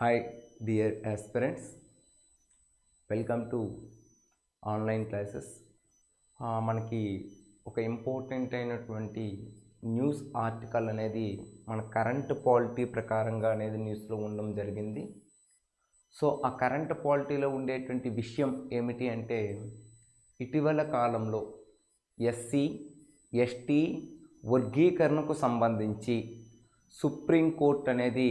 Hi dear aspirants welcome to online classes మనకి ఒక important అయినటువంటి న్యూస్ ఆర్టికల్ అనేది మన కరెంట్ పాలిటీ ప్రకారంగా అనేది న్యూస్లో ఉండడం జరిగింది. సో ఆ కరెంట్ పాలిటీలో ఉండేటువంటి విషయం ఏమిటి అంటే ఇటీవల కాలంలో ఎస్సీ ఎస్టీ వర్గీకరణకు సంబంధించి సుప్రీంకోర్టు అనేది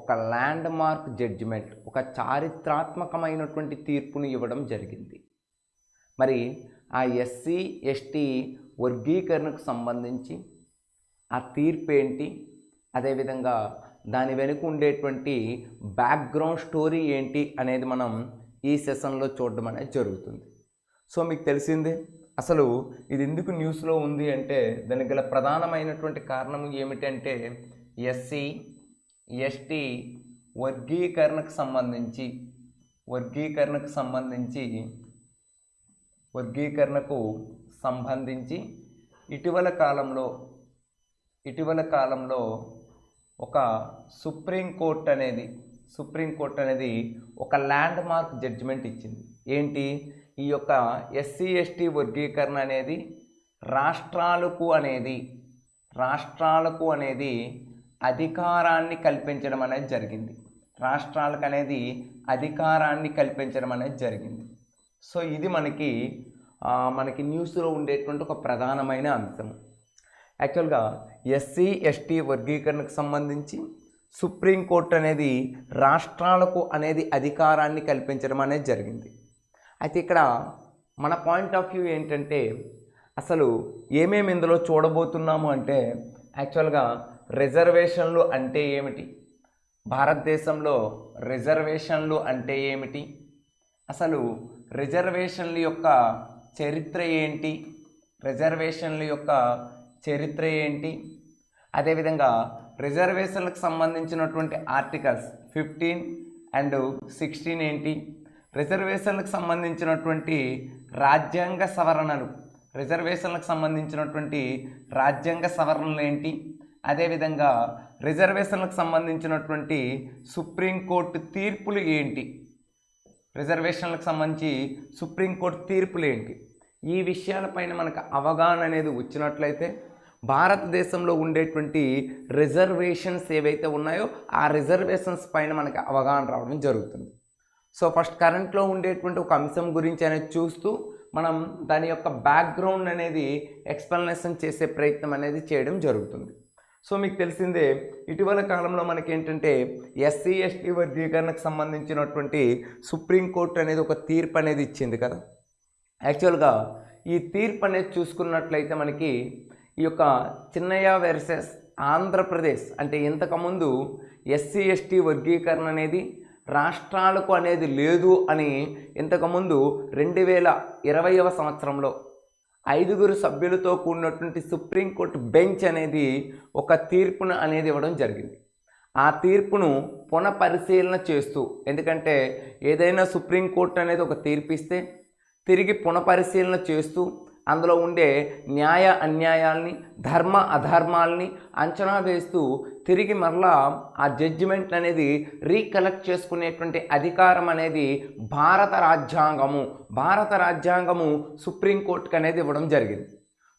ఒక ల్యాండ్ మార్క్ జడ్జిమెంట్ ఒక చారిత్రాత్మకమైనటువంటి తీర్పును ఇవ్వడం జరిగింది. మరి ఆ ఎస్సీ ఎస్టీ వర్గీకరణకు సంబంధించి ఆ తీర్పు ఏంటి అదేవిధంగా దాని వెనుక ఉండేటువంటి బ్యాక్గ్రౌండ్ స్టోరీ ఏంటి అనేది మనం ఈ సెషన్లో చూడడం అనేది జరుగుతుంది. సో మీకు తెలిసిందే అసలు ఇది ఎందుకు న్యూస్లో ఉంది అంటే దానికి గల ప్రధానమైనటువంటి కారణం ఏమిటంటే ఎస్సీ ఎస్టీ వర్గీకరణకు సంబంధించి వర్గీకరణకు సంబంధించి వర్గీకరణకు సంబంధించి ఇటీవల కాలంలో ఇటీవల కాలంలో ఒక సుప్రీంకోర్టు అనేది సుప్రీంకోర్టు అనేది ఒక ల్యాండ్ మార్క్ జడ్జిమెంట్ ఇచ్చింది. ఏంటి? ఈ యొక్క ఎస్సీ ఎస్టీ వర్గీకరణ అనేది రాష్ట్రాలకు అనేది రాష్ట్రాలకు అనేది అధికారాన్ని కల్పించడం అనేది జరిగింది. రాష్ట్రాలకు అనేది అధికారాన్ని కల్పించడం అనేది జరిగింది. సో ఇది మనకి మనకి న్యూస్లో ఉండేటువంటి ఒక ప్రధానమైన అంశం. యాక్చువల్గా ఎస్సీ ఎస్టీ వర్గీకరణకు సంబంధించి సుప్రీంకోర్టు అనేది రాష్ట్రాలకు అనేది అధికారాన్ని కల్పించడం అనేది జరిగింది. అయితే ఇక్కడ మన పాయింట్ ఆఫ్ వ్యూ ఏంటంటే అసలు ఏమేమి ఇందులో చూడబోతున్నాము అంటే యాక్చువల్గా రిజర్వేషన్లు అంటే ఏమిటి? భారతదేశంలో రిజర్వేషన్లు అంటే ఏమిటి? అసలు రిజర్వేషన్ల యొక్క చరిత్ర ఏంటి? రిజర్వేషన్ల యొక్క చరిత్ర ఏంటి? అదేవిధంగా రిజర్వేషన్లకు సంబంధించినటువంటి ఆర్టికల్స్ ఫిఫ్టీన్ అండ్ సిక్స్టీన్ ఏంటి? రిజర్వేషన్లకు సంబంధించినటువంటి రాజ్యాంగ సవరణలు రిజర్వేషన్లకు సంబంధించినటువంటి రాజ్యాంగ సవరణలు ఏంటి? అదేవిధంగా రిజర్వేషన్లకు సంబంధించినటువంటి సుప్రీంకోర్టు తీర్పులు ఏంటి? రిజర్వేషన్లకు సంబంధించి సుప్రీంకోర్టు తీర్పులు ఏంటి? ఈ విషయాలపైన మనకు అవగాహన అనేది వచ్చినట్లయితే భారతదేశంలో ఉండేటువంటి రిజర్వేషన్స్ ఏవైతే ఉన్నాయో ఆ రిజర్వేషన్స్ పైన మనకి అవగాహన రావడం జరుగుతుంది. సో ఫస్ట్ కరెంట్లో ఉండేటువంటి ఒక అంశం గురించి అనేది చూస్తూ మనం దాని యొక్క బ్యాక్గ్రౌండ్ అనేది ఎక్స్ప్లెనేషన్ చేసే ప్రయత్నం అనేది చేయడం జరుగుతుంది. సో మీకు తెలిసిందే ఇటీవల కాలంలో మనకి ఏంటంటే ఎస్సీ ఎస్టీ వర్గీకరణకు సంబంధించినటువంటి సుప్రీంకోర్టు అనేది ఒక తీర్పు అనేది ఇచ్చింది కదా. యాక్చువల్గా ఈ తీర్పు అనేది చూసుకున్నట్లయితే మనకి ఈ యొక్క చిన్నయ్య వెర్సెస్ ఆంధ్రప్రదేశ్ అంటే ఇంతకుముందు ఎస్సీ ఎస్టీ వర్గీకరణ అనేది రాష్ట్రాలకు అనేది లేదు అని ఇంతకుముందు రెండు వేల ఇరవైవ సంవత్సరంలో ఐదుగురు సభ్యులతో కూడినటువంటి సుప్రీంకోర్టు బెంచ్ అనేది ఒక తీర్పును అనేది ఇవ్వడం జరిగింది. ఆ తీర్పును పునఃపరిశీలన చేస్తూ ఎందుకంటే ఏదైనా సుప్రీంకోర్టు అనేది ఒక తీర్పు ఇస్తే తిరిగి పునఃపరిశీలన చేస్తూ అందులో ఉండే న్యాయ అన్యాయాల్ని ధర్మ అధర్మాల్ని అంచనా వేస్తూ తిరిగి మరలా ఆ జడ్జిమెంట్ అనేది రీకలెక్ట్ చేసుకునేటువంటి అధికారం అనేది భారత రాజ్యాంగము భారత రాజ్యాంగము సుప్రీంకోర్టుకు అనేది ఇవ్వడం జరిగింది.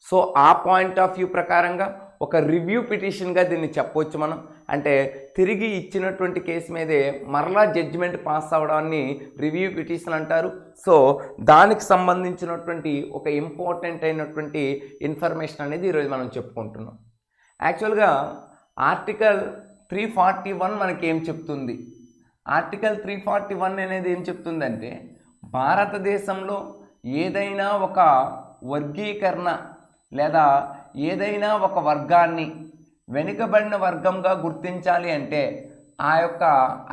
సో ఆ పాయింట్ ఆఫ్ వ్యూ ప్రకారంగా ఒక రివ్యూ పిటిషన్గా దీన్ని చెప్పవచ్చు మనం. అంటే తిరిగి ఇచ్చినటువంటి కేసు మీదే మరలా జడ్జిమెంట్ పాస్ అవ్వడాన్ని రివ్యూ పిటిషన్ అంటారు. సో దానికి సంబంధించినటువంటి ఒక ఇంపార్టెంట్ అయినటువంటి ఇన్ఫర్మేషన్ అనేది ఈరోజు మనం చెప్పుకుంటున్నాం. యాక్చువల్గా ఆర్టికల్ త్రీ ఫార్టీ వన్ మనకి ఏం చెప్తుంది? ఆర్టికల్ త్రీ ఫార్టీ వన్ అనేది ఏం చెప్తుందంటే భారతదేశంలో ఏదైనా ఒక వర్గీకరణ లేదా ఏదైనా ఒక వర్గాన్ని వెనుకబడిన వర్గంగా గుర్తించాలి అంటే ఆ యొక్క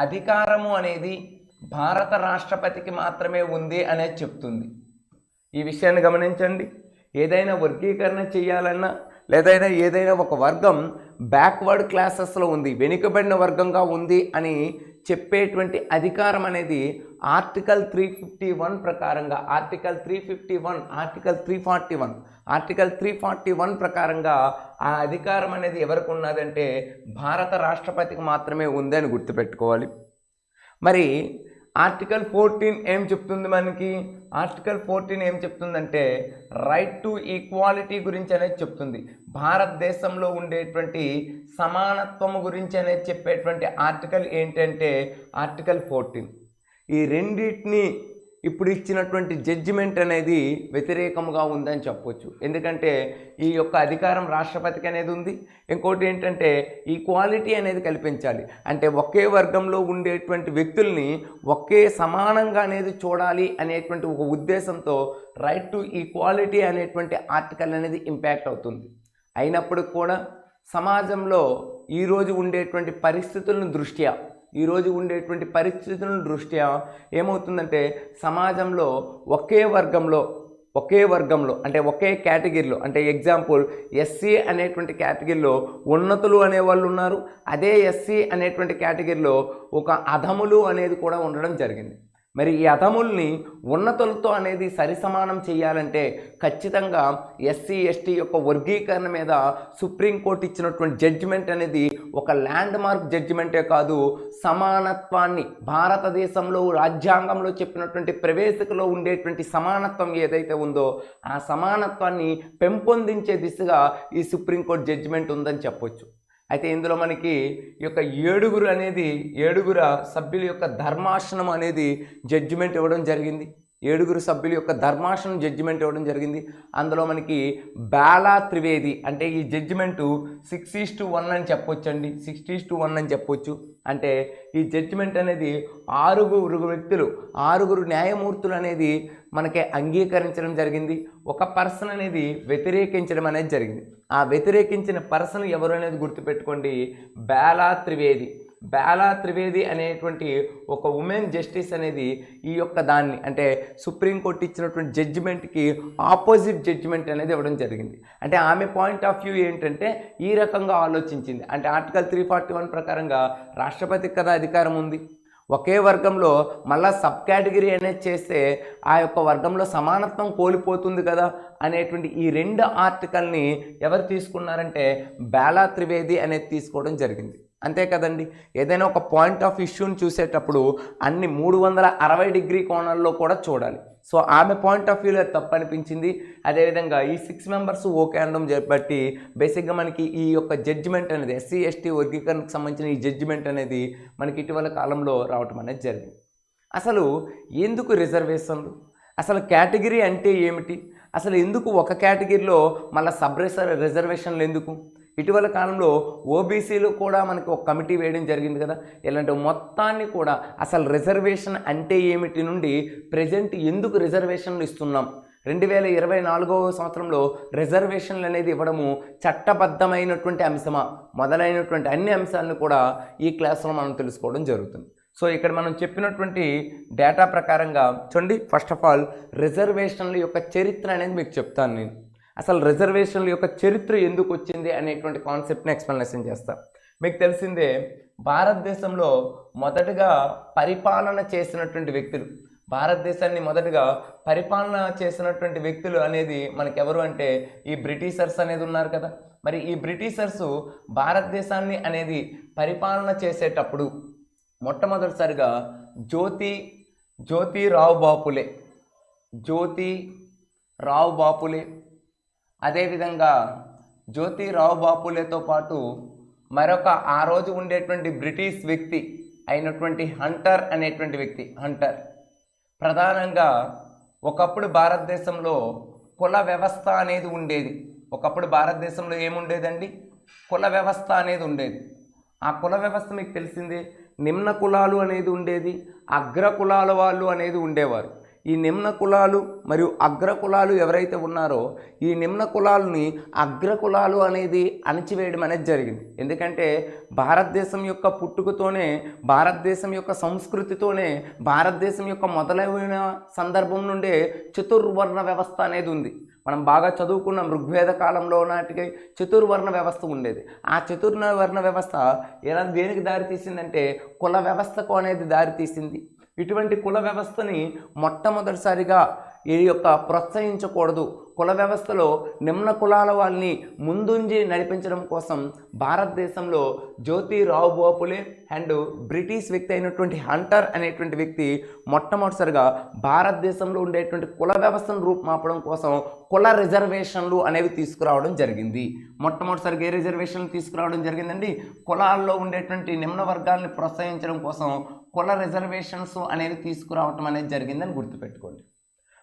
అధికారము అనేది భారత రాష్ట్రపతికి మాత్రమే ఉంది అనేది చెప్తుంది. ఈ విషయాన్ని గమనించండి. ఏదైనా వర్గీకరణ చేయాలన్నా లేదైనా ఏదైనా ఒక వర్గం బ్యాక్వర్డ్ క్లాసెస్లో ఉంది వెనుకబడిన వర్గంగా ఉంది అని చెప్పేటువంటి అధికారం అనేది ఆర్టికల్ త్రీ ఫిఫ్టీ వన్ ప్రకారంగా article three fifty one article three forty one article three forty one ప్రకారంగా ఆ అధికారం అనేది ఎవరికి ఉన్నదంటే భారత రాష్ట్రపతికి మాత్రమే ఉంది అని గుర్తుపెట్టుకోవాలి. మరి ఆర్టికల్ ఫోర్టీన్ ఏం చెప్తుంది మనకి? ఆర్టికల్ ఫోర్టీన్ ఏం చెప్తుందంటే రైట్ టు ఈక్వాలిటీ గురించి అనేది చెప్తుంది. భారతదేశంలో ఉండేటువంటి సమానత్వము గురించి అనేది చెప్పేటువంటి ఆర్టికల్ ఏంటంటే ఆర్టికల్ ఫోర్టీన్. ఈ రెండింటిని ఇప్పుడు ఇచ్చినటువంటి జడ్జిమెంట్ అనేది వ్యతిరేకంగా ఉందని చెప్పొచ్చు. ఎందుకంటే ఈ యొక్క అధికారం రాష్ట్రపతికి అనేది ఉంది. ఇంకోటి ఏంటంటే ఈక్వాలిటీ అనేది కల్పించాలి. అంటే ఒకే వర్గంలో ఉండేటువంటి వ్యక్తుల్ని ఒకే సమానంగా అనేది చూడాలి అనేటువంటి ఒక ఉద్దేశంతో రైట్ టు ఈక్వాలిటీ అనేటువంటి ఆర్టికల్ అనేది ఇంపాక్ట్ అవుతుంది. అయినప్పుడు కూడా సమాజంలో ఈరోజు ఉండేటువంటి పరిస్థితులను దృష్ట్యా ఈరోజు ఉండేటువంటి పరిస్థితుల దృష్ట్యా ఏమవుతుందంటే సమాజంలో ఒకే వర్గంలో ఒకే వర్గంలో అంటే ఒకే కేటగిరీలో అంటే ఎగ్జాంపుల్ ఎస్సీ అనేటువంటి కేటగిరీలో ఉన్నతులు అనేవాళ్ళు ఉన్నారు అదే ఎస్సీ అనేటువంటి కేటగిరీలో ఒక అధములు అనేది కూడా ఉండడం జరిగింది. మరి ఈ అధముల్ని ఉన్నతులతో అనేది సరిసమానం చేయాలంటే ఖచ్చితంగా ఎస్సీ ఎస్టీ యొక్క వర్గీకరణ మీద సుప్రీంకోర్టు ఇచ్చినటువంటి జడ్జిమెంట్ అనేది ఒక ల్యాండ్ మార్క్ జడ్జిమెంటే కాదు సమానత్వాన్ని భారతదేశంలో రాజ్యాంగంలో చెప్పినటువంటి ప్రవేశికలో ఉండేటువంటి సమానత్వం ఏదైతే ఉందో ఆ సమానత్వాన్ని పెంపొందించే దిశగా ఈ సుప్రీంకోర్టు జడ్జిమెంట్ ఉందని చెప్పొచ్చు. అయితే ఇందులో మనకి ఈ యొక్క ఏడుగురు అనేది ఏడుగుర సభ్యుల యొక్క ధర్మాసనం అనేది జడ్జిమెంట్ ఇవ్వడం జరిగింది. ఏడుగురు సభ్యుల యొక్క ధర్మాసనం జడ్జిమెంట్ ఇవ్వడం జరిగింది. అందులో మనకి బాలా త్రివేది అంటే ఈ judgement six is to one అని చెప్పొచ్చండి. సిక్స్టీస్ టు వన్ అని చెప్పొచ్చు. అంటే ఈ జడ్జిమెంట్ అనేది ఆరుగురు వ్యక్తులు ఆరుగురు న్యాయమూర్తులు అనేది మనకి అంగీకరించడం జరిగింది. ఒక పర్సన్ అనేది వ్యతిరేకించడం అనేది జరిగింది. ఆ వ్యతిరేకించిన పర్సన్ ఎవరు అనేది గుర్తుపెట్టుకోండి? బాలా త్రివేది. బాలా త్రివేది అనేటువంటి ఒక ఉమెన్ జస్టిస్ అనేది ఈ యొక్క దాన్ని అంటే సుప్రీంకోర్టు ఇచ్చినటువంటి జడ్జిమెంట్కి ఆపోజిట్ జడ్జిమెంట్ అనేది ఇవ్వడం జరిగింది. అంటే ఆమె పాయింట్ ఆఫ్ వ్యూ ఏంటంటే ఈ రకంగా ఆలోచించింది. అంటే ఆర్టికల్ త్రీ ఫార్టీ వన్ ప్రకారంగా రాష్ట్రపతికి కదా అధికారం ఉంది. ఒకే వర్గంలో మళ్ళా సబ్ కేటగిరీ అనేది చేస్తే ఆ యొక్క వర్గంలో సమానత్వం కోల్పోతుంది కదా అనేటువంటి ఈ రెండు ఆర్టికల్ని ఎవరు తీసుకున్నారంటే బాలా త్రివేది అనేది తీసుకోవడం జరిగింది. అంతే కదండి. ఏదైనా ఒక పాయింట్ ఆఫ్ ఇష్యూని చూసేటప్పుడు అన్ని మూడు వందల అరవై డిగ్రీ కోణాల్లో కూడా చూడాలి. సో ఆమె పాయింట్ ఆఫ్ వ్యూలో తప్పు అనిపించింది అదేవిధంగా ఈ సిక్స్ మెంబర్స్ ఓకే అనడం చేపట్టి బట్టి బేసిక్గా మనకి ఈ యొక్క జడ్జిమెంట్ అనేది ఎస్సీ ఎస్టీ వర్గీకరణకు సంబంధించిన ఈ జడ్జిమెంట్ అనేది మనకి ఇటీవల కాలంలో రావటం అనేది జరిగింది. అసలు ఎందుకు రిజర్వేషన్లు? అసలు కేటగిరీ అంటే ఏమిటి? అసలు ఎందుకు ఒక కేటగిరీలో మళ్ళీ సబ్ రిజర్వేషన్లు ఎందుకు? ఇటీవల కాలంలో ఓబీసీలు కూడా మనకి ఒక కమిటీ వేయడం జరిగింది కదా. ఇలాంటి మొత్తాన్ని కూడా అసలు రిజర్వేషన్ అంటే ఏమిటి నుండి ప్రజెంట్ ఎందుకు రిజర్వేషన్లు ఇస్తున్నాం? రెండు వేల ఇరవై నాలుగవ సంవత్సరంలో రిజర్వేషన్లు అనేది ఇవ్వడము చట్టబద్ధమైనటువంటి అంశమా? మొదలైనటువంటి అన్ని అంశాలను కూడా ఈ క్లాస్లో మనం తెలుసుకోవడం జరుగుతుంది. సో ఇక్కడ మనం చెప్పినటువంటి డేటా ప్రకారంగా చూడండి. ఫస్ట్ ఆఫ్ ఆల్ రిజర్వేషన్ల యొక్క చరిత్ర అనేది మీకు చెప్తాను నేను. అసలు రిజర్వేషన్ల యొక్క చరిత్ర ఎందుకు వచ్చింది అనేటువంటి కాన్సెప్ట్ని ఎక్స్ప్లెనేషన్ చేస్తా. మీకు తెలిసిందే భారతదేశంలో మొదటగా పరిపాలన చేసినటువంటి వ్యక్తులు భారతదేశాన్ని మొదటగా పరిపాలన చేసినటువంటి వ్యక్తులు అనేది మనకెవరు ఎవరు అంటే ఈ బ్రిటిషర్స్ అనేది ఉన్నారు కదా. మరి ఈ బ్రిటిషర్స్ భారతదేశాన్ని అనేది పరిపాలన చేసేటప్పుడు మొట్టమొదటిసారిగా జ్యోతి జ్యోతి రావు బాపులే జ్యోతి రావు బాపులే అదేవిధంగా జ్యోతి రావు బాపులేతో పాటు మరొక ఆ రోజు ఉండేటువంటి బ్రిటిష్ వ్యక్తి అయినటువంటి హంటర్ అనేటువంటి వ్యక్తి హంటర్. ప్రధానంగా ఒకప్పుడు భారతదేశంలో కుల వ్యవస్థ అనేది ఉండేది. ఒకప్పుడు భారతదేశంలో ఏముండేదండి? కుల వ్యవస్థ అనేది ఉండేది. ఆ కుల వ్యవస్థ మీకు తెలిసిందే నిమ్న కులాలు అనేది ఉండేది అగ్ర కులాల వాళ్ళు అనేది ఉండేవారు. ఈ నిమ్న కులాలు మరియు అగ్ర కులాలు ఎవరైతే ఉన్నారో ఈ నిమ్న కులాలని అగ్ర కులాలు అనేది అణచివేయడం అనేది జరిగింది. ఎందుకంటే భారతదేశం యొక్క పుట్టుకతోనే భారతదేశం యొక్క సంస్కృతితోనే భారతదేశం యొక్క మొదలైన సందర్భం నుండే చతుర్వర్ణ వ్యవస్థ అనేది ఉంది. మనం బాగా చదువుకున్నాం ఋగ్వేద కాలంలో నాటికి చతుర్వర్ణ వ్యవస్థ ఉండేది. ఆ చతుర్వర్ణ వ్యవస్థ ఎలా దేనికి దారితీసిందంటే కుల వ్యవస్థకు అనేది దారితీసింది. ఇటువంటి కుల వ్యవస్థని మొట్టమొదటిసారిగా ఈ యొక్క ప్రోత్సహించకూడదు. కుల వ్యవస్థలో నిమ్న కులాల వాళ్ళని ముందుంజి నడిపించడం కోసం భారతదేశంలో జ్యోతిరావు బోపులే అండ్ బ్రిటిష్ వ్యక్తి అయినటువంటి హంటర్ అనేటువంటి వ్యక్తి మొట్టమొదటిసారిగా భారతదేశంలో ఉండేటువంటి కుల వ్యవస్థను రూపుమాపడం కోసం కుల రిజర్వేషన్లు అనేవి తీసుకురావడం జరిగింది. మొట్టమొదటిసారిగా ఏ రిజర్వేషన్లు తీసుకురావడం జరిగిందండి? కులాల్లో ఉండేటువంటి నిమ్న వర్గాల్ని ప్రోత్సహించడం కోసం కుల రిజర్వేషన్స్ అనేది తీసుకురావటం అనేది జరిగిందని గుర్తుపెట్టుకోండి.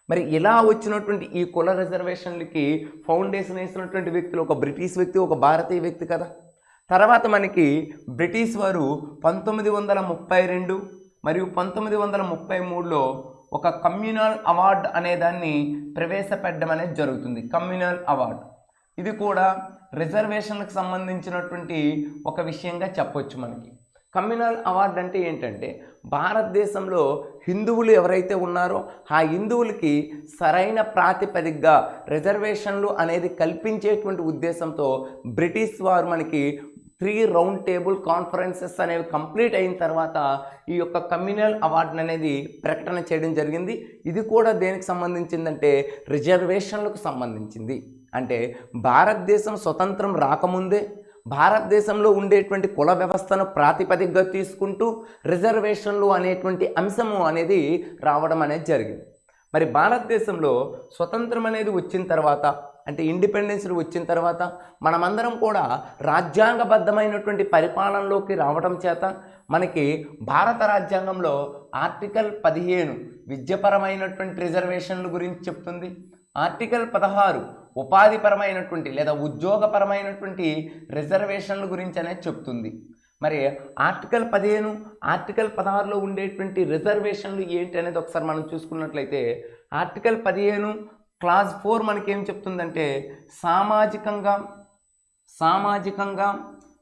మరి ఇలా వచ్చినటువంటి ఈ కుల రిజర్వేషన్లకి ఫౌండేషన్ వేసినటువంటి వ్యక్తులు ఒక బ్రిటిష్ వ్యక్తి ఒక భారతీయ వ్యక్తి కదా? తర్వాత మనకి బ్రిటిష్ వారు పంతొమ్మిది వందల ముప్పై రెండు మరియు పంతొమ్మిది వందల ముప్పై మూడులో ఒక కమ్యూనల్ అవార్డ్ అనే దాన్ని ప్రవేశపెట్టడం అనేది జరుగుతుంది. Communal award. ఇది కూడా రిజర్వేషన్లకు సంబంధించినటువంటి ఒక విషయంగా చెప్పొచ్చు మనకి. కమ్యూనల్ అవార్డు అంటే ఏంటంటే భారతదేశంలో హిందువులు ఎవరైతే ఉన్నారో ఆ హిందువులకి సరైన ప్రాతిపదికగా రిజర్వేషన్లు అనేది కల్పించేటువంటి ఉద్దేశంతో బ్రిటిష్ వారు మనకి త్రీ రౌండ్ టేబుల్ కాన్ఫరెన్సెస్ అనేవి కంప్లీట్ అయిన తర్వాత ఈ యొక్క కమ్యూనల్ అవార్డు అనేది ప్రకటన చేయడం జరిగింది. ఇది కూడా దేనికి సంబంధించిందంటే రిజర్వేషన్లకు సంబంధించింది. అంటే భారతదేశం స్వతంత్రం రాకముందే భారతదేశంలో ఉండేటువంటి కుల వ్యవస్థను ప్రాతిపదికగా తీసుకుంటూ రిజర్వేషన్లు అనేటువంటి అంశము అనేది రావడం అనేది జరిగింది. మరి భారతదేశంలో స్వతంత్రం అనేది వచ్చిన తర్వాత అంటే ఇండిపెండెన్స్ వచ్చిన తర్వాత మనమందరం కూడా రాజ్యాంగబద్ధమైనటువంటి పరిపాలనలోకి రావడం చేత మనకి భారత రాజ్యాంగంలో ఆర్టికల్ పదిహేను విద్యపరమైనటువంటి రిజర్వేషన్ల గురించి చెప్తుంది. ఆర్టికల్ పదహారు ఉపాధిపరమైనటువంటి లేదా ఉద్యోగపరమైనటువంటి రిజర్వేషన్ల గురించి అనేది చెప్తుంది. మరి ఆర్టికల్ పదిహేను ఆర్టికల్ పదహారులో ఉండేటువంటి రిజర్వేషన్లు ఏంటి అనేది ఒకసారి మనం చూసుకున్నట్లయితే ఆర్టికల్ పదిహేను క్లాస్ ఫోర్ మనకేం చెప్తుందంటే సామాజికంగా సామాజికంగా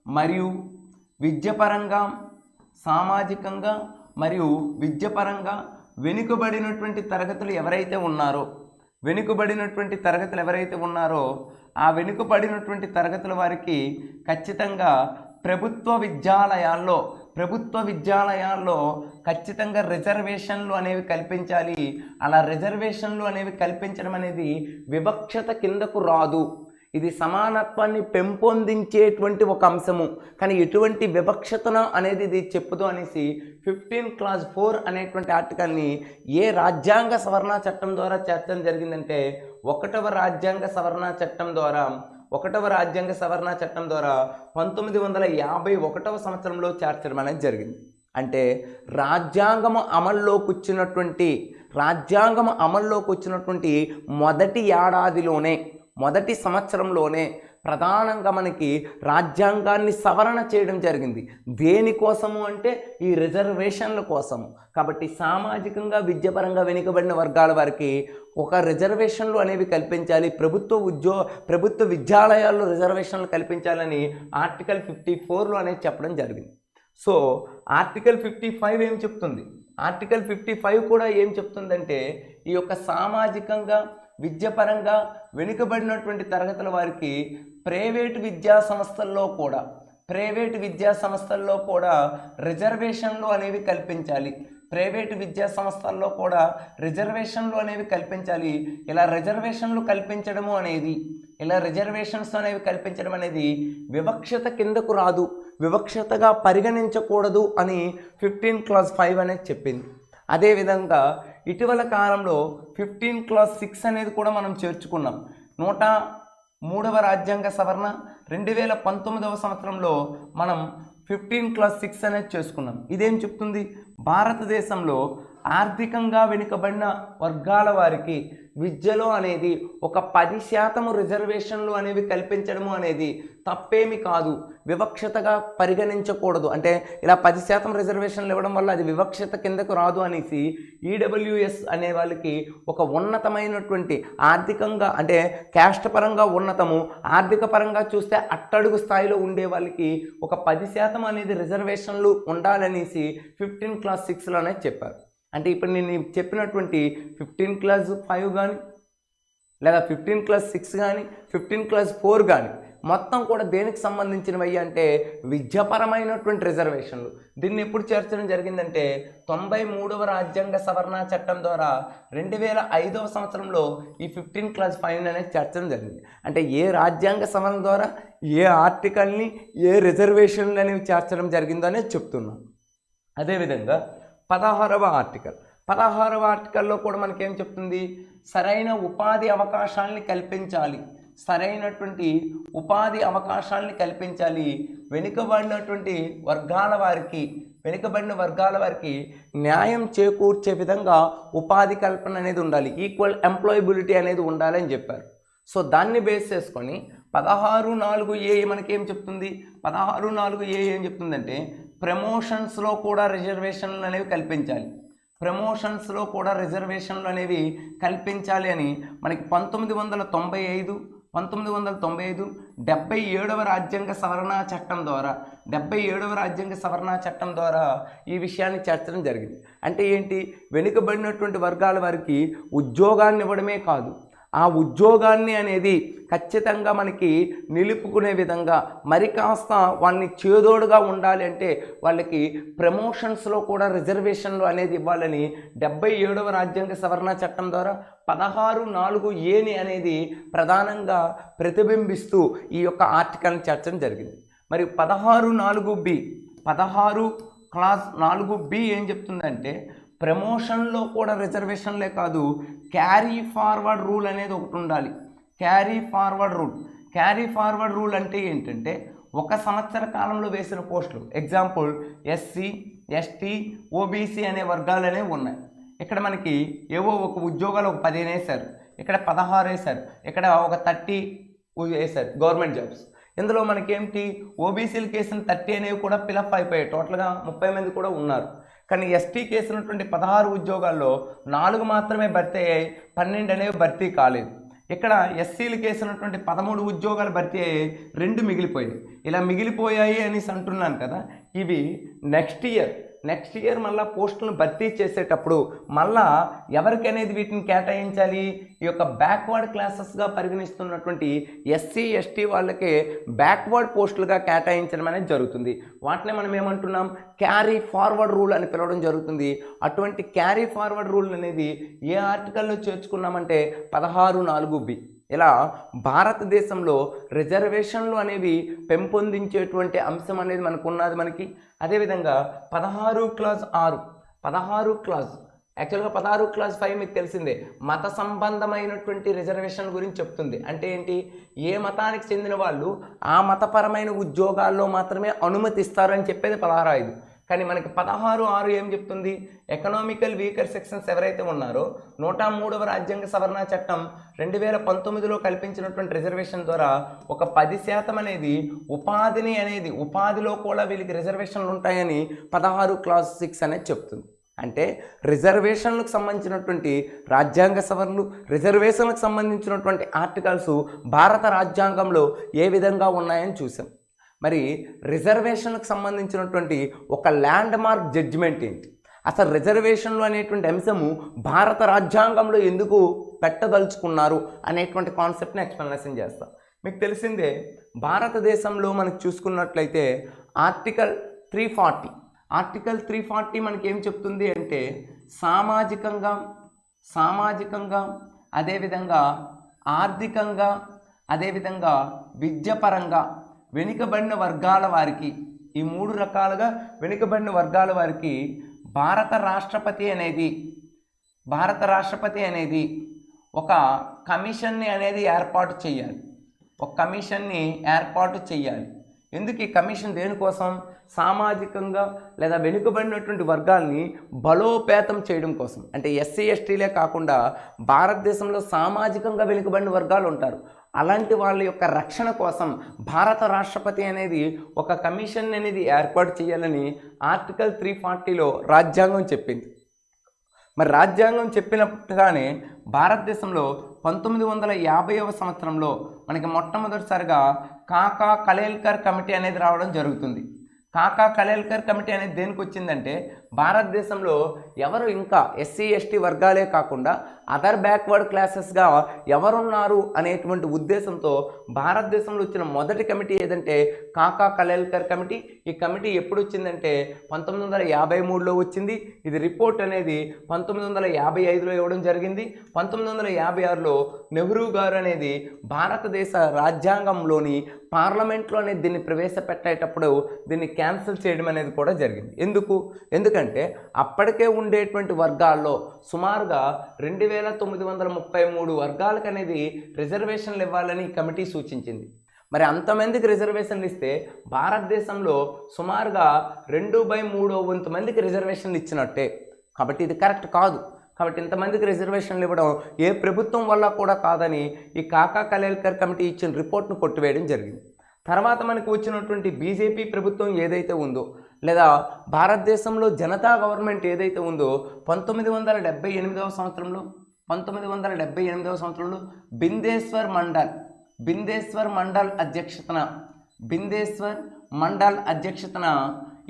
మరియు విద్యపరంగా సామాజికంగా మరియు విద్యపరంగా వెనుకబడినటువంటి తరగతులు ఎవరైతే ఉన్నారో వెనుకబడినటువంటి తరగతులు ఎవరైతే ఉన్నారో ఆ వెనుకబడినటువంటి తరగతుల వారికి ఖచ్చితంగా ప్రభుత్వ విద్యాలయాల్లో ప్రభుత్వ విద్యాలయాల్లో ఖచ్చితంగా రిజర్వేషన్లు అనేవి కల్పించాలి. అలా రిజర్వేషన్లు అనేవి కల్పించడం అనేది వివక్షత కిందకు రాదు. ఇది సమానత్వాన్ని పెంపొందించేటువంటి ఒక అంశము. కానీ ఎటువంటి వివక్షతను అనేది ఇది చెప్పదు అనేసి ఫిఫ్టీన్ క్లాస్ ఫోర్ అనేటువంటి ఆర్టికల్ని ఏ రాజ్యాంగ సవరణ చట్టం ద్వారా చేర్చడం జరిగిందంటే ఒకటవ రాజ్యాంగ సవరణ చట్టం ద్వారా ఒకటవ రాజ్యాంగ సవరణ చట్టం ద్వారా పంతొమ్మిది వందల యాభై ఒకటవ సంవత్సరంలో చేర్చడం అనేది జరిగింది. అంటే రాజ్యాంగము అమల్లోకి వచ్చినటువంటి రాజ్యాంగం అమల్లోకి వచ్చినటువంటి మొదటి ఏడాదిలోనే మొదటి సంవత్సరంలోనే ప్రధానంగా మనకి రాజ్యాంగాన్ని సవరణ చేయడం జరిగింది. దేనికోసము అంటే ఈ రిజర్వేషన్ల కోసము. కాబట్టి సామాజికంగా విద్యాపరంగా వెనుకబడిన వర్గాల వారికి ఒక రిజర్వేషన్లు అనేవి కల్పించాలి. ప్రభుత్వ ఉద్యో ప్రభుత్వ విద్యాలయాల్లో రిజర్వేషన్లు కల్పించాలని ఆర్టికల్ ఫిఫ్టీ ఫోర్లో అనేది చెప్పడం జరిగింది. సో ఆర్టికల్ ఫిఫ్టీ ఫైవ్ ఏం చెప్తుంది? ఆర్టికల్ ఫిఫ్టీ ఫైవ్ కూడా ఏం చెప్తుందంటే ఈ యొక్క సామాజికంగా విద్యపరంగా వెనుకబడినటువంటి తరగతుల వారికి ప్రైవేటు విద్యా సంస్థల్లో కూడా ప్రైవేటు విద్యా సంస్థల్లో కూడా రిజర్వేషన్లు అనేవి కల్పించాలి. ప్రైవేటు విద్యా సంస్థల్లో కూడా రిజర్వేషన్లు అనేవి కల్పించాలి. ఇలా రిజర్వేషన్లు కల్పించడము అనేది ఇలా రిజర్వేషన్స్ అనేవి కల్పించడం అనేది వివక్షత కిందకు రాదు. వివక్షతగా పరిగణించకూడదు అని ఫిఫ్టీన్ క్లాస్ ఫైవ్ అనేది చెప్పింది. అదేవిధంగా ఇటీవల కాలంలో ఫిఫ్టీన్ క్లాస్ సిక్స్ అనేది కూడా మనం చేర్చుకున్నాం. నూట మూడవ రాజ్యాంగ సవరణ రెండు వేల పంతొమ్మిదవ సంవత్సరంలో మనం ఫిఫ్టీన్ క్లాస్ సిక్స్ అనేది చేసుకున్నాం. ఇదేం చెప్తుంది? భారతదేశంలో ఆర్థికంగా వెనుకబడిన వర్గాల వారికి విద్యలో అనేది ఒక పది శాతము రిజర్వేషన్లు అనేవి కల్పించడము అనేది తప్పేమి కాదు. వివక్షతగా పరిగణించకూడదు. అంటే ఇలా పది శాతం రిజర్వేషన్లు ఇవ్వడం వల్ల అది వివక్షత కిందకు రాదు అనేసి ఈడబ్ల్యూఎస్ అనే వాళ్ళకి ఒక ఉన్నతమైనటువంటి ఆర్థికంగా అంటే క్యాస్ట్ పరంగా ఉన్నతము ఆర్థిక పరంగా చూస్తే అట్టడుగు స్థాయిలో ఉండే వాళ్ళకి ఒక పది శాతం అనేది రిజర్వేషన్లు ఉండాలనేసి ఫిఫ్టీన్ క్లాస్ సిక్స్లోనే చెప్పారు. అంటే ఇప్పుడు నేను చెప్పినటువంటి ఫిఫ్టీన్ క్లాస్ ఫైవ్ కానీ లేదా ఫిఫ్టీన్ క్లాస్ సిక్స్ కానీ ఫిఫ్టీన్ క్లాస్ ఫోర్ కానీ మొత్తం కూడా దేనికి సంబంధించినవి అంటే విద్యాపరమైనటువంటి రిజర్వేషన్లు. దీన్ని ఎప్పుడు చేర్చడం జరిగిందంటే తొంభై మూడవ రాజ్యాంగ సవరణ చట్టం ద్వారా రెండు వేల ఐదవ సంవత్సరంలో ఈ ఫిఫ్టీన్ క్లాస్ ఫైన్ అనేది చేర్చడం జరిగింది. అంటే ఏ రాజ్యాంగ సవరణ ద్వారా ఏ ఆర్టికల్ని ఏ రిజర్వేషన్లు అనేవి చేర్చడం జరిగిందో అనేది చెప్తున్నాం. అదేవిధంగా పదహారవ ఆర్టికల్. పదహారవ ఆర్టికల్లో కూడా మనకేం చెప్తుంది? సరైన ఉపాధి అవకాశాలని కల్పించాలి. సరైనటువంటి ఉపాధి అవకాశాలని కల్పించాలి. వెనుకబడినటువంటి వర్గాల వారికి వెనుకబడిన వర్గాల వారికి న్యాయం చేకూర్చే విధంగా ఉపాధి కల్పన అనేది ఉండాలి. ఈక్వల్ ఎంప్లాయబిలిటీ అనేది ఉండాలని చెప్పారు. సో దాన్ని బేస్ చేసుకొని పదహారు నాలుగు ఏ మనకేం చెప్తుంది? పదహారు నాలుగు ఏ ఏం చెప్తుందంటే ప్రమోషన్స్లో కూడా రిజర్వేషన్లు అనేవి కల్పించాలి. ప్రమోషన్స్లో కూడా రిజర్వేషన్లు అనేవి కల్పించాలి అని మనకి పంతొమ్మిది వందల తొంభై ఐదు పంతొమ్మిది వందల తొంభై ఐదు డెబ్బై ఏడవ రాజ్యాంగ సవరణ చట్టం ద్వారా డెబ్బై ఏడవ రాజ్యాంగ సవరణ చట్టం ద్వారా ఈ విషయాన్ని చేర్చడం జరిగింది. అంటే ఏంటి? వెనుకబడినటువంటి వర్గాల వారికి ఉద్యోగాన్ని ఇవ్వడమే కాదు ఆ ఉద్యోగాన్ని అనేది ఖచ్చితంగా మనకి నిలుపుకునే విధంగా మరి కాస్త వాళ్ళని చేదోడుగా ఉండాలి అంటే వాళ్ళకి ప్రమోషన్స్లో కూడా రిజర్వేషన్లు అనేది ఇవ్వాలని డెబ్బై ఏడవ రాజ్యాంగ సవరణ చట్టం ద్వారా పదహారు నాలుగు ఏని అనేది ప్రధానంగా ప్రతిబింబిస్తూ ఈ యొక్క ఆర్టికల్ని చేర్చడం జరిగింది. మరి పదహారు నాలుగు బి పదహారు క్లాస్ నాలుగు బి ఏం చెప్తుందంటే ప్రమోషన్లో కూడా రిజర్వేషన్లే కాదు. క్యారీ ఫార్వర్డ్ రూల్ అనేది ఒకటి ఉండాలి. Carry forward rule. Carry forward rule అంటే ఏంటంటే ఒక సంవత్సర కాలంలో వేసిన పోస్టులు. ఎగ్జాంపుల్ ఎస్సీ ఎస్టీ ఓబీసీ అనే వర్గాలు అనేవి ఉన్నాయి. ఇక్కడ మనకి ఏవో ఒక ఉద్యోగాలు ఒక పదిహేను వేశారు. ఇక్కడ పదహారు వేశారు. ఇక్కడ ఒక థర్టీ వేశారు గవర్నమెంట్ జాబ్స్. ఇందులో మనకేమిటి ఓబీసీలకు వేసిన థర్టీ అనేవి కూడా ఫిలప్ అయిపోయాయి. టోటల్గా ముప్పై మంది కూడా ఉన్నారు. కానీ ఎస్టీ వేసినటువంటి పదహారు ఉద్యోగాల్లో నాలుగు మాత్రమే భర్తీ అయ్యాయి పన్నెండు అనేవి భర్తీ కాలేదు. ఇక్కడ ఎస్సీలు వేసినటువంటి పదమూడు ఉద్యోగాలు భర్తీ అయ్యాయి రెండు మిగిలిపోయాయి. ఇలా మిగిలిపోయాయి అనేసి అంటున్నాను కదా ఇవి నెక్స్ట్ ఇయర్ నెక్స్ట్ ఇయర్ మళ్ళీ పోస్టులను భర్తీ చేసేటప్పుడు మళ్ళా ఎవరికి అనేది వీటిని కేటాయించాలి? ఈ యొక్క బ్యాక్వర్డ్ క్లాసెస్గా పరిగణిస్తున్నటువంటి ఎస్సీ ఎస్టీ వాళ్ళకే బ్యాక్వర్డ్ పోస్టులుగా కేటాయించడం అనేది జరుగుతుంది. వాటిని మనం ఏమంటున్నాం? క్యారీ ఫార్వర్డ్ రూల్ అని పిలవడం జరుగుతుంది. అటువంటి క్యారీ ఫార్వర్డ్ రూల్ అనేది ఏ ఆర్టికల్లో చేర్చుకున్నామంటే పదహారు నాలుగు బి. ఇలా భారతదేశంలో రిజర్వేషన్లు అనేవి పెంపొందించేటువంటి అంశం అనేది మనకు ఉన్నది మనకి. అదేవిధంగా పదహారు క్లాస్ ఆరు పదహారు క్లాస్ యాక్చువల్గా పదహారు క్లాస్ ఫైవ్ మీకు తెలిసిందే. మత సంబంధమైనటువంటి రిజర్వేషన్ గురించి చెప్తుంది. అంటే ఏంటి? ఏ మతానికి చెందిన వాళ్ళు ఆ మతపరమైన ఉద్యోగాల్లో మాత్రమే అనుమతిస్తారు అని చెప్పేది పదహారు ఐదు. కానీ మనకి పదహారు ఆరు ఏం చెప్తుంది? ఎకనామికల్ వీకర్ సెక్షన్స్ ఎవరైతే ఉన్నారో నూట మూడవ రాజ్యాంగ సవరణ చట్టం రెండు వేల పంతొమ్మిదిలో కల్పించినటువంటి రిజర్వేషన్ ద్వారా ఒక పది శాతం అనేది ఉపాధిని అనేది ఉపాధిలో కూడా వీళ్ళకి రిజర్వేషన్లు ఉంటాయని పదహారు క్లాస్ సిక్స్ అనేది చెప్తుంది. అంటే రిజర్వేషన్లకు సంబంధించినటువంటి రాజ్యాంగ సవరణలు రిజర్వేషన్లకు సంబంధించినటువంటి ఆర్టికల్స్ భారత రాజ్యాంగంలో ఏ విధంగా ఉన్నాయని చూసాం మరి రిజర్వేషన్లకు సంబంధించినటువంటి ఒక ల్యాండ్ మార్క్ జడ్జిమెంట్ ఏంటి? అసలు రిజర్వేషన్లు అనేటువంటి అంశము భారత రాజ్యాంగంలో ఎందుకు పెట్టదలుచుకున్నారు అనేటువంటి కాన్సెప్ట్ని ఎక్స్ప్లెనేషన్ చేస్తాం. మీకు తెలిసిందే భారతదేశంలో మనకు చూసుకున్నట్లయితే article three forty article three forty మనకి ఏం చెప్తుంది అంటే సామాజికంగా సామాజికంగా అదేవిధంగా ఆర్థికంగా అదేవిధంగా విద్యపరంగా వెనుకబడిన వర్గాల వారికి ఈ మూడు రకాలుగా వెనుకబడిన వర్గాల వారికి భారత రాష్ట్రపతి అనేది భారత రాష్ట్రపతి అనేది ఒక కమిషన్ని అనేది ఏర్పాటు చేయాలి. ఒక కమిషన్ని ఏర్పాటు చేయాలి. ఎందుకు ఈ కమిషన్ దేనికోసం? సామాజికంగా లేదా వెనుకబడినటువంటి వర్గాల్ని బలోపేతం చేయడం కోసం. అంటే ఎస్సీ ఎస్టీలే కాకుండా భారతదేశంలో సామాజికంగా వెనుకబడిన వర్గాలు ఉంటారు. అలాంటి వాళ్ళ యొక్క రక్షణ కోసం భారత రాష్ట్రపతి అనేది ఒక కమిషన్ అనేది ఏర్పాటు చేయాలని ఆర్టికల్ త్రీ ఫార్టీలో రాజ్యాంగం చెప్పింది. మరి రాజ్యాంగం చెప్పినట్టుగానే భారతదేశంలో పంతొమ్మిది వందల యాభైవ సంవత్సరంలో మనకి మొట్టమొదటిసారిగా కాకా కలేల్కర్ కమిటీ అనేది రావడం జరుగుతుంది. కాకా కలేల్కర్ కమిటీ అనేది దేనికి వచ్చిందంటే భారతదేశంలో ఎవరు ఇంకా ఎస్సీ ఎస్టీ వర్గాలే కాకుండా అదర్ బ్యాక్వర్డ్ క్లాసెస్గా ఎవరున్నారు అనేటువంటి ఉద్దేశంతో భారతదేశంలో వచ్చిన మొదటి కమిటీ ఏదంటే కాకా కలేల్కర్ కమిటీ. ఈ కమిటీ ఎప్పుడు వచ్చిందంటే పంతొమ్మిది వందల యాభై మూడులో వచ్చింది. ఇది రిపోర్ట్ అనేది పంతొమ్మిది వందల యాభై ఐదులో ఇవ్వడం జరిగింది. పంతొమ్మిది వందల యాభై ఆరులో నెహ్రూ గారు అనేది భారతదేశ రాజ్యాంగంలోని పార్లమెంట్లోనే దీన్ని ప్రవేశపెట్టేటప్పుడు దీన్ని క్యాన్సిల్ చేయడం అనేది కూడా జరిగింది. ఎందుకు? ఎందుకంటే అప్పటికే ఉండేటువంటి వర్గాల్లో సుమారుగా రెండు వేల తొమ్మిది వందల ముప్పై మూడు వర్గాలకు అనేది రిజర్వేషన్లు ఇవ్వాలని కమిటీ సూచించింది. మరి అంతమందికి రిజర్వేషన్లు ఇస్తే భారతదేశంలో సుమారుగా రెండు బై మూడో వంతు మందికి రిజర్వేషన్లు ఇచ్చినట్టే. కాబట్టి ఇది కరెక్ట్ కాదు. కాబట్టి ఇంతమందికి రిజర్వేషన్లు ఇవ్వడం ఏ ప్రభుత్వం వల్ల కూడా కాదని ఈ కాకా కలేల్కర్ కమిటీ ఇచ్చిన రిపోర్ట్ను కొట్టివేయడం జరిగింది. తర్వాత మనకు వచ్చినటువంటి బీజేపీ ప్రభుత్వం ఏదైతే ఉందో లేదా భారతదేశంలో జనతా గవర్నమెంట్ ఏదైతే ఉందో పంతొమ్మిది వందల డెబ్బై ఎనిమిదవ సంవత్సరంలో పంతొమ్మిది వందల డెబ్బై ఎనిమిదవ సంవత్సరంలో బిందేశ్వర్ మండల్ బిందేశ్వర్ మండల్ అధ్యక్షతన బిందేశ్వర్ మండల్ అధ్యక్షతన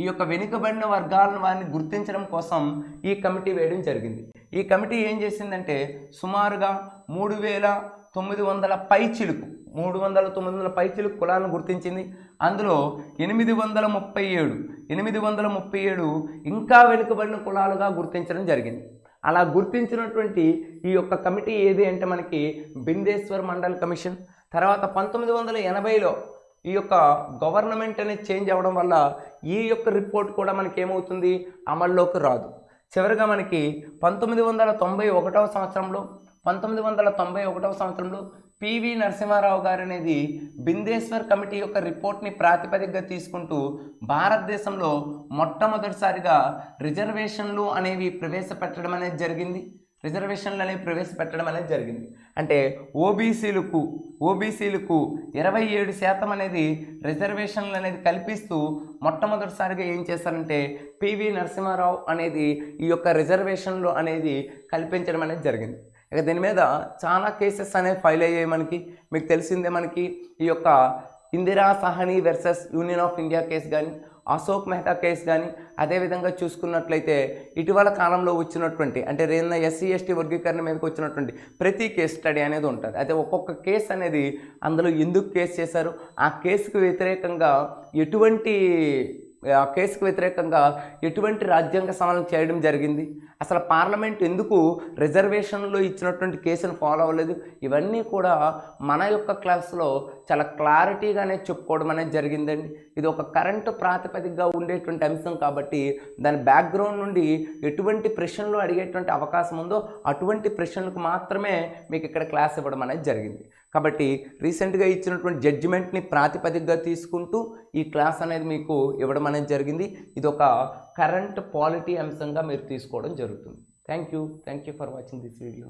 ఈ యొక్క వెనుకబడిన వర్గాలను వారిని గుర్తించడం కోసం ఈ కమిటీ వేయడం జరిగింది. ఈ కమిటీ ఏం చేసిందంటే సుమారుగా మూడు వేల తొమ్మిది వందల పై చిలుకు మూడు వందల తొమ్మిది వందల పై కులాలను గుర్తించింది. అందులో ఎనిమిది వందల ముప్పై ఏడు ఎనిమిది వందల ముప్పై ఏడు ఇంకా వెనుకబడిన కులాలుగా గుర్తించడం జరిగింది. అలా గుర్తించినటువంటి ఈ యొక్క కమిటీ ఏది అంటే మనకి బిందేశ్వర్ మండల్ కమిషన్. తర్వాత పంతొమ్మిది వందల ఎనభైలో ఈ యొక్క గవర్నమెంట్ అనేది చేంజ్ అవ్వడం వల్ల ఈ యొక్క రిపోర్ట్ కూడా మనకి ఏమవుతుంది? అమల్లోకి రాదు. చివరిగా మనకి పంతొమ్మిది వందల తొంభై ఒకటవ సంవత్సరంలో పంతొమ్మిది వందల తొంభై ఒకటవ సంవత్సరంలో పివి నరసింహారావు గారు అనేది బిందేశ్వర్ కమిటీ యొక్క రిపోర్ట్ని ప్రాతిపదికగా తీసుకుంటూ భారతదేశంలో మొట్టమొదటిసారిగా రిజర్వేషన్లు అనేవి ప్రవేశపెట్టడం అనేది జరిగింది. రిజర్వేషన్లు అనేవి ప్రవేశపెట్టడం అనేది జరిగింది. అంటే ఓబీసీలకు ఓబీసీలకు ఇరవై ఏడు శాతం అనేది రిజర్వేషన్లు అనేది కల్పిస్తూ మొట్టమొదటిసారిగా ఏం చేశారంటే పివి నరసింహారావు అనేది ఈ యొక్క రిజర్వేషన్లు అనేది కల్పించడం అనేది జరిగింది. ఇక దీని మీద చాలా కేసెస్ అనేవి ఫైల్ అయ్యాయి మనకి. మీకు తెలిసిందే మనకి ఈ యొక్క Indira Sawhney versus union of India case కానీ అశోక్ మెహతా కేసు కానీ అదేవిధంగా చూసుకున్నట్లయితే ఇటీవల కాలంలో వచ్చినటువంటి అంటే రేన్న ఎస్సీ ఎస్టీ వర్గీకరణ మీదకి వచ్చినటువంటి ప్రతి కేసు స్టడీ అనేది ఉంటుంది. అయితే ఒక్కొక్క కేసు అనేది అందులో ఎందుకు కేసు చేశారు? ఆ కేసుకు వ్యతిరేకంగా ఎటువంటి ఆ కేసుకు వ్యతిరేకంగా ఎటువంటి రాజ్యాంగ సవరణ చేయడం జరిగింది? అసలు పార్లమెంట్ ఎందుకు రిజర్వేషన్లో ఇచ్చినటువంటి కేసును ఫాలో అవ్వలేదు? ఇవన్నీ కూడా మన యొక్క క్లాస్లో చాలా క్లారిటీగానే చెప్పుకోవడం అనేది జరిగిందండి. ఇది ఒక కరెంటు ప్రాతిపదికగా ఉండేటువంటి అంశం కాబట్టి దాని బ్యాక్గ్రౌండ్ నుండి ఎటువంటి ప్రశ్నలు అడిగేటువంటి అవకాశం ఉందో అటువంటి ప్రశ్నలకు మాత్రమే మీకు ఇక్కడ క్లాస్ ఇవ్వడం అనేది జరిగింది. కాబట్టి రీసెంట్గా ఇచ్చినటువంటి జడ్జిమెంట్ని ప్రాతిపదికగా తీసుకుంటూ ఈ క్లాస్ అనేది మీకు ఇవ్వడం అనేది జరిగింది. ఇది ఒక కరెంట్ పాలిటీ అంశంగా మీరు తీసుకోవడం జరుగుతుంది. Thank you thank you for watching this video.